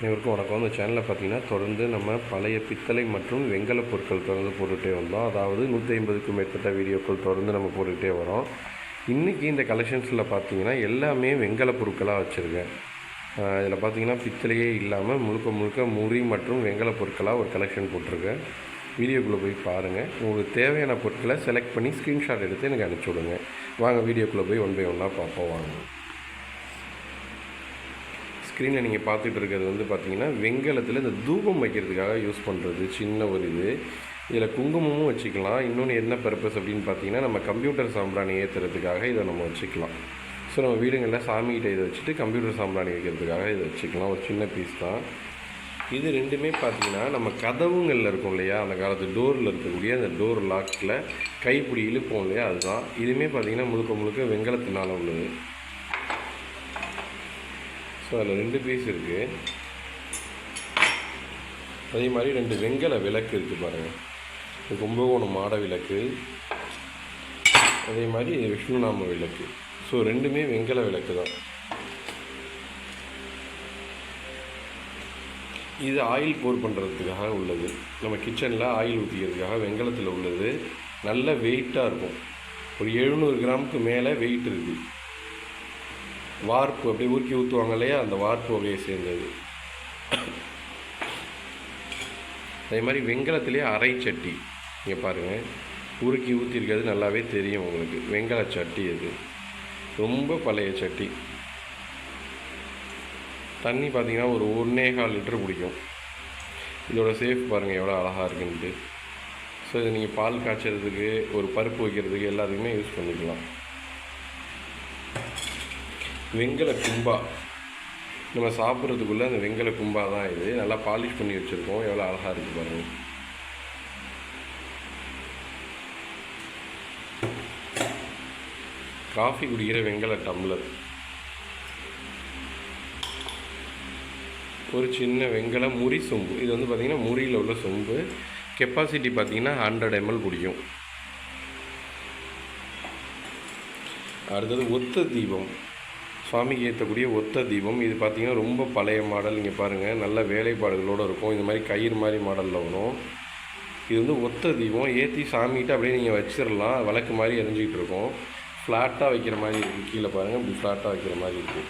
அனைவருக்கும் வணக்கம். இந்த சேனலில் பார்த்தீங்கன்னா தொடர்ந்து நம்ம பழைய பித்தளை மற்றும் வெங்கல பொருட்கள் தொடர்ந்து போட்டுகிட்டே வந்தோம். அதாவது நூற்றி ஐம்பதுக்கும் மேற்பட்ட வீடியோக்கள் தொடர்ந்து நம்ம போட்டுக்கிட்டே வரோம். இன்றைக்கி இந்த கலெக்ஷன்ஸில் பார்த்தீங்கன்னா எல்லாமே வெங்கல பொருட்களாக வச்சுருக்கேன். இதில் பார்த்தீங்கன்னா பித்தளையே இல்லாமல் முழுக்க முழுக்க முறி மற்றும் வெங்கல பொருட்களாக ஒரு கலெக்ஷன் போட்டிருக்கேன். வீடியோக்குள்ளே போய் பாருங்கள் உங்களுக்கு தேவையான பொருட்களை செலக்ட் பண்ணி ஸ்க்ரீன்ஷாட் எடுத்து எனக்கு அனுப்பிச்சி விடுங்க. வாங்க வீடியோக்குள்ளே போய் ஒன் பை ஒன்னாக பார்ப்போம். வாங்க. ஸ்க்ரீனில் நீங்கள் பார்த்துட்டு இருக்கிறது வந்து பார்த்தீங்கன்னா வெங்கலத்தில் இந்த தூபம் வைக்கிறதுக்காக யூஸ் பண்ணுறது சின்ன ஒரு இது. இதில் குங்குமமும் வச்சுக்கலாம். இன்னொன்று என்ன பர்பஸ் அப்படின்னு பார்த்தீங்கன்னா நம்ம கம்ப்யூட்டர் சாம்பிராணி ஏற்றுறதுக்காக இதை நம்ம வச்சுக்கலாம். ஸோ நம்ம வீடுங்களில் சாமிகிட்ட இதை வச்சுட்டு கம்ப்யூட்டர் சாம்பிராணி வைக்கிறதுக்காக இதை வச்சுக்கலாம். ஒரு சின்ன பீஸ் தான். இது ரெண்டுமே பார்த்தீங்கன்னா நம்ம கதவுங்களில் இருக்கும் இல்லையா? அந்த காலத்து டோரில் இருக்கக்கூடிய அந்த டோர் லாக்கில் கைப்பிடி இழுப்போம் இல்லையா? அதுதான். இதுவுமே பார்த்தீங்கன்னா முழுக்க முழுக்க வெங்கலத்தினால உள்ளது. ஸோ அதில் ரெண்டு பீஸ் இருக்குது அதே மாதிரி ரெண்டு வெங்கல விளக்கு இருக்குது பாருங்கள் இது கும்பகோணம் மாட விளக்கு. அதே மாதிரி விஷ்ணுநாம விளக்கு. ஸோ ரெண்டுமே வெங்கல விளக்கு தான். இது ஆயில் போர் பண்ணுறதுக்காக உள்ளது. நம்ம கிச்சனில் ஆயில் ஊற்றிக்கிறதுக்காக வெங்கலத்தில் உள்ளது. நல்ல வெயிட்டாக இருக்கும். ஒரு எழுநூறு கிராமுக்கு மேலே வெயிட் இருக்குது வார்ப்பு அப்படியே ஊக்கி ஊற்றுவாங்க இல்லையா? அந்த வார்ப்பு வகையை சேர்ந்தது. அதே மாதிரி வெங்கலத்திலே அரை சட்டி இங்கே பாருங்கள் உருக்கி ஊற்றிருக்கிறது நல்லாவே தெரியும் உங்களுக்கு. வெங்கல சட்டி அது. ரொம்ப பழைய சட்டி. தண்ணி பார்த்தீங்கன்னா ஒரு ஒன்றே கால் லிட்டர் பிடிக்கும். இதோட சேஃப் பாருங்கள் எவ்வளோ அழகாக இருக்குன்ட்டு. ஸோ இது நீங்கள் பால் காய்ச்சறதுக்கு ஒரு பருப்பு வைக்கிறதுக்கு எல்லாத்துக்குமே யூஸ் பண்ணிக்கலாம். வெங்கல கும்பா. நம்ம சாப்பிட்றதுக்குள்ளே அந்த வெங்கல கும்பா தான் இது. நல்லா பாலிஷ் பண்ணி வச்சுருக்கோம். எவ்வளோ அழகாக இருக்குது பாருங்கள் காஃபி குடிக்கிற வெங்கல டம்ளர். ஒரு சின்ன வெங்கல முறி சொம்பு. இது வந்து பார்த்திங்கன்னா முறியில் உள்ள சொம்பு. கெப்பாசிட்டி பார்த்திங்கன்னா ஹண்ட்ரட் எம்எல் பிடிக்கும் அடுத்தது ஒத்த தீபம். சுவாமிக்கு ஏற்றக்கூடிய ஒத்த தீபம். இது பார்த்திங்கன்னா ரொம்ப பழைய மாடல். இங்கே பாருங்கள் நல்ல வேலைப்பாடுகளோடு இருக்கும். இந்த மாதிரி கயிறு மாதிரி மாடலில் வரும். இது வந்து ஒத்த தீபம். ஏற்றி சாமிக்கிட்ட அப்படியே நீங்கள் வச்சிடலாம் விளக்கு மாதிரி எரிஞ்சிக்கிட்டு இருக்கும். ஃப்ளாட்டாக வைக்கிற மாதிரி இருக்குது கீழே பாருங்கள் இப்படி ஃப்ளாட்டாக வைக்கிற மாதிரி இருக்குது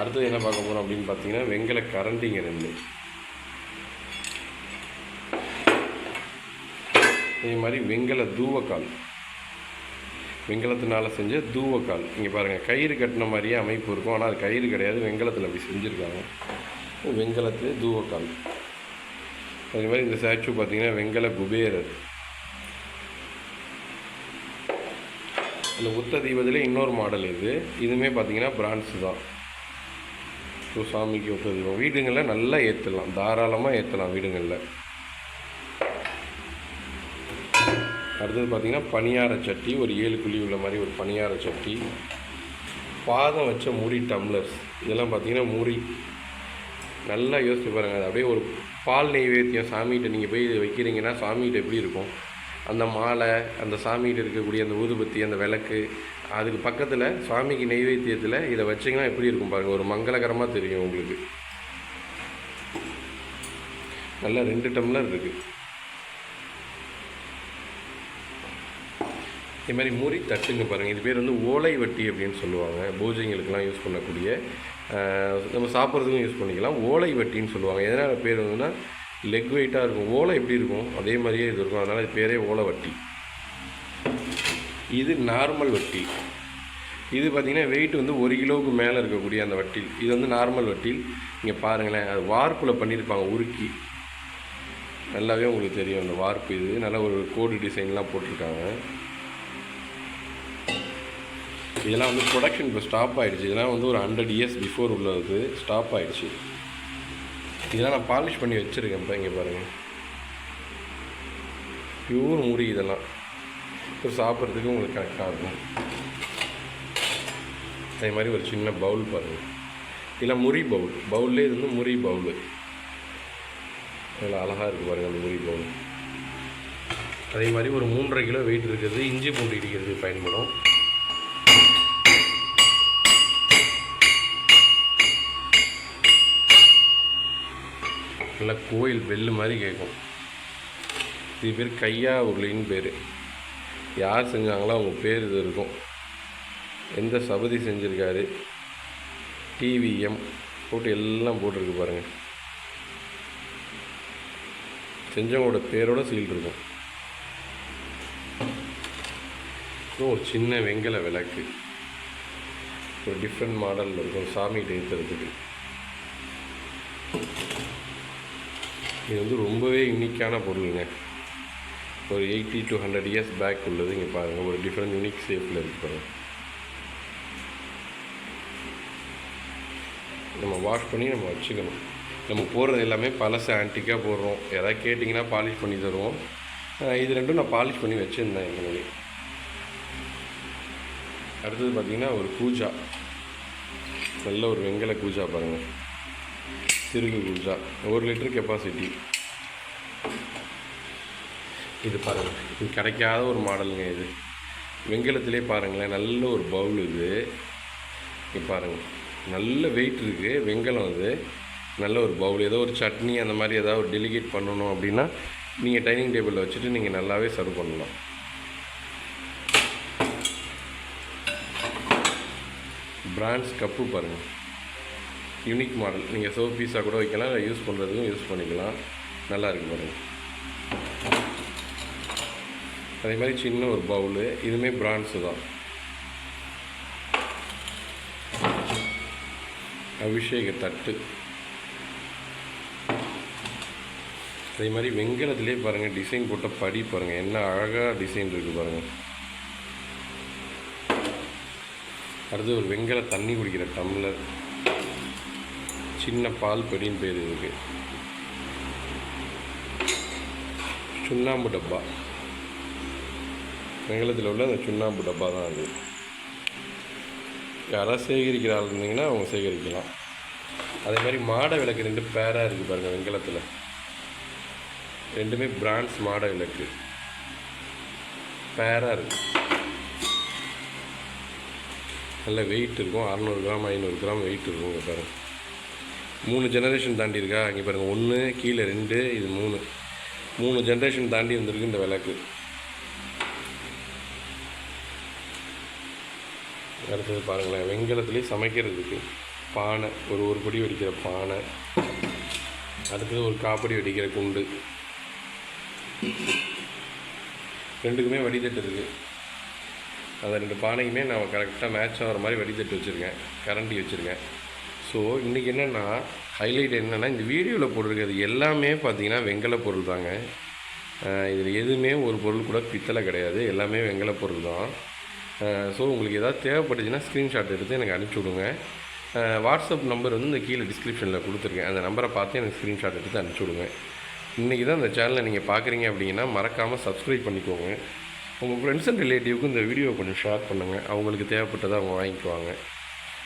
அடுத்தது என்ன பார்க்க போகிறோம் அப்படின்னு பார்த்தீங்கன்னா வெங்கல கரண்டிங்க ரெண்டு. இதே மாதிரி வெங்கல தூவக்கால். வெங்கலத்தினால செஞ்ச தூவக்கால். இங்கே பாருங்கள் கயிறு கட்டின மாதிரியே அமைப்பு இருக்கும். ஆனால் அது கயிறு கிடையாது. வெங்கலத்தில் அப்படி செஞ்சுருக்காங்க. வெங்கலத்து தூவக்கால். அதே மாதிரி இந்த ஸ்டாச்சு பார்த்தீங்கன்னா வெங்கல குபேரர். இந்த உத்த தீபத்தில் இன்னொரு மாடல் இது. இதுவுமே பார்த்தீங்கன்னா பிரான்ஸ் தான். ஸோ சாமிக்கு ஒத்த தீபம். வீடுங்களில் நல்லா ஏற்றலாம் தாராளமாக ஏற்றலாம் வீடுங்களில். அடுத்தது பார்த்திங்கன்னா பணியார சட்டி ஒரு ஏழு குழி உள்ள மாதிரி ஒரு பணியார சட்டி. பாதம் வச்ச முறி டம்ளர்ஸ் இதெல்லாம் பார்த்திங்கன்னா முறி நல்லா யோசிச்சு பாருங்கள் அது அப்படியே ஒரு பால் நெய்வேத்தியம் சாமிகிட்ட நீங்கள் போய் இது வைக்கிறீங்கன்னா சாமிகிட்ட எப்படி இருக்கும்? அந்த மாலை அந்த சாமிகிட்ட இருக்கக்கூடிய அந்த ஊதுபத்தி அந்த விளக்கு அதுக்கு பக்கத்தில் சுவாமிக்கு நெய்வேத்தியத்தில் இதை வச்சிங்கன்னா எப்படி இருக்கும் பாருங்கள் ஒரு மங்களகரமாக தெரியும் உங்களுக்கு. நல்லா ரெண்டு டம்ளர் இருக்குது இது மாதிரி முறி தட்டுங்க பாருங்கள் இது பேர் வந்து ஓலை வட்டி அப்படின்னு சொல்லுவாங்க. பூஜைங்களுக்கெல்லாம் யூஸ் பண்ணக்கூடிய நம்ம சாப்பிட்றதுக்கும் யூஸ் பண்ணிக்கலாம். ஓலை வட்டின்னு சொல்லுவாங்க. எதனால் பேர் வந்துன்னா லெக் வெயிட்டாக இருக்கும். ஓலை எப்படி இருக்கும்? அதே மாதிரியே இது இருக்கும். அதனால் இது பேரே ஓலை வட்டி. இது நார்மல் வட்டி. இது பார்த்திங்கன்னா வெயிட் வந்து ஒரு கிலோவுக்கு மேலே இருக்கக்கூடிய அந்த வட்டில் இது வந்து நார்மல் வட்டில் இங்கே பாருங்களேன். அது வார்ப்பில் பண்ணியிருப்பாங்க உருக்கி. நல்லாவே உங்களுக்கு தெரியும். அந்த வார்ப்பு இது. நல்லா ஒரு கோடு டிசைன்லாம் போட்டிருக்காங்க. இதெல்லாம் வந்து ப்ரொடக்ஷன் இப்போ ஸ்டாப் ஆகிடுச்சு இதெல்லாம் வந்து ஒரு ஹண்ட்ரட் இயர்ஸ் பிஃபோர் உள்ளது. ஸ்டாப் ஆகிடுச்சு இதெல்லாம் நான் பாலிஷ் பண்ணி வச்சுருக்கேன் இப்போ இங்கே பாருங்கள் பியூர் முடி இதெல்லாம். இப்போ சாப்பிட்றதுக்கு உங்களுக்கு கரெக்டாக இருக்கும். அதே மாதிரி ஒரு சின்ன பவுல் பாருங்கள் இதெல்லாம் முறி பவுல் பவுல்லே இது வந்து முறி பவுல் அதில் அழகாக இருக்குது பாருங்கள் அந்த முறி பவுல் அதே மாதிரி ஒரு மூன்றரை கிலோ வெயிட் இருக்கிறது இஞ்சி பூண்டு இடிக்கிறதுக்கு பயன்படும். நல்லா கோயில் பெல்லு மாதிரி கேட்கும் இது பேர் கையா உருளின்னு பேர். யார் செஞ்சாங்களோ அவங்க பேர் இது இருக்கும். எந்த சபதி செஞ்சுருக்காரு? டிவிஎம் போட்டு எல்லாம் போட்டிருக்கு பாருங்கள் செஞ்சவங்களோட பேரோட சீல் இருக்கும். அப்புறம் சின்ன வெங்கல விளக்கு. ஒரு டிஃப்ரெண்ட் மாடலில் இருக்கும். சாமிகிட்ட ஏற்றுறதுக்கு இது வந்து ரொம்பவே யூனிக்கான பொருளுங்க. ஒரு eighty to hundred years back உள்ளது. இங்கே பாருங்கள் ஒரு டிஃப்ரெண்ட் யூனிக் ஷேப்பில் இருக்கு பாருங்கள் நம்ம வாஷ் பண்ணி நம்ம வச்சுக்கணும். நம்ம போடுறது எல்லாமே பழசு ஆன்டிக்காக போடுறோம். எதாவது கேட்டிங்கன்னா பாலிஷ் பண்ணி தருவோம். இது ரெண்டும் நான் பாலிஷ் பண்ணி வச்சுருந்தேன் எங்களுடைய அடுத்தது பார்த்திங்கன்னா ஒரு கூஜா நல்ல ஒரு வெங்கல கூஜா பாருங்கள் சிறுகு கூஜா ஒரு லிட்டர் கெப்பாசிட்டி இது பாருங்கள் இது கிடைக்காத ஒரு மாடலுங்க இது. வெங்கலத்திலே பாருங்களேன் நல்ல ஒரு பவுல் இது. இங்கே பாருங்கள் நல்ல வெயிட் இருக்குது வெங்கலம் இது. நல்ல ஒரு பவுல் ஏதோ ஒரு சட்னி அந்த மாதிரி ஏதாவது ஒரு டெலிகேட் பண்ணணும் அப்படின்னா நீங்கள் டைனிங் டேபிளில் வச்சுட்டு நீங்கள் நல்லாவே சர்வ் பண்ணலாம். பிராண்ட்ஸ் கப்பு பாருங்கள் யூனிக் மாடல். நீங்கள் சோப் பீஸாக கூட வைக்கலாம் இல்லை யூஸ் பண்ணுறதுக்கும் யூஸ் பண்ணிக்கலாம். நல்லா இருக்கு பாருங்கள் அதே மாதிரி சின்ன ஒரு பவுலு. இதுவுமே பிராண்ட்ஸு தான். அபிஷேக தட்டு. அதே மாதிரி வெங்கலத்திலே பாருங்கள் டிசைன் போட்ட படி பாருங்கள் என்ன அழகாக டிசைன் இருக்குது பாருங்கள் அடுத்து ஒரு வெங்கல தண்ணி குடிக்கிற டம்ளர். சின்ன பால் பெடின்னு பேர் இதுக்கு. சுண்ணாம்பு டப்பா. வெங்கலத்தில் உள்ள அந்த சுண்ணாம்பு டப்பா தான் அது. யாராவது சேகரிக்கிற ஆள் இருந்தீங்கன்னா அவங்க சேகரிக்கலாம். அதே மாதிரி மாட விளக்கு ரெண்டு பேராக இருக்குது பாருங்கள் வெங்கலத்தில். ரெண்டுமே பிராண்ட்ஸ் மாட விளக்கு. பேராக இருக்குது நல்ல வெயிட் இருக்கும். அறநூறு கிராம் ஐநூறு கிராம் வெயிட் இருக்கும் இங்கே பாருங்க. மூணு ஜெனரேஷன் தாண்டி இருக்கா? இங்கே பாருங்கள் ஒன்று கீழே ரெண்டு இது மூணு. மூணு ஜென்ரேஷன் தாண்டி வந்திருக்கு இந்த விளக்கு. அடுத்தது பாருங்களேன் வெங்கலத்துலேயே சமைக்கிறதுக்கு பானை ஒரு ஒரு பொடி வெடிக்கிற பானை. அடுத்தது ஒரு காப்படி வெடிக்கிற குண்டு. ரெண்டுக்குமே வடிதட்டு இருக்குது அந்த ரெண்டு பானையுமே நான் கரெக்டாக மேட்ச் ஆகிற மாதிரி வடிதட்டு வச்சுருக்கேன். கரண்டி வச்சுருக்கேன். ஸோ இன்றைக்கி என்னென்னா ஹைலைட் என்னென்னா இந்த வீடியோவில் போட்டிருக்கிறது எல்லாமே பார்த்தீங்கன்னா வெங்கல பொருள் தாங்க. இதில் எதுவுமே ஒரு பொருள் கூட பித்தளை கிடையாது. எல்லாமே வெங்கல பொருள் தான். ஸோ உங்களுக்கு எதாவது தேவைப்பட்டுச்சுன்னா ஸ்க்ரீன்ஷாட் எடுத்து எனக்கு அனுப்பிச்சி விடுங்க. வாட்ஸ்அப் நம்பர் வந்து இந்த கீழே டிஸ்கிரிப்ஷனில் கொடுத்துருக்கேன். அந்த நம்பரை பார்த்து எனக்கு ஸ்க்ரீன்ஷாட் எடுத்து அனுப்பிச்சி விடுங்க. இன்றைக்கி தான் இந்த சேனலை நீங்கள் பார்க்குறீங்க அப்படின்னா மறக்காமல் சப்ஸ்கிரைப் பண்ணிக்கோங்க. உங்கள் ஃப்ரெண்ட்ஸ் அண்ட் ரிலேட்டிவ்க்கு இந்த வீடியோவை கொஞ்சம் ஷேர் பண்ணுங்கள் அவங்களுக்கு தேவைப்பட்டதை அவங்க வாங்கிக்குவாங்க.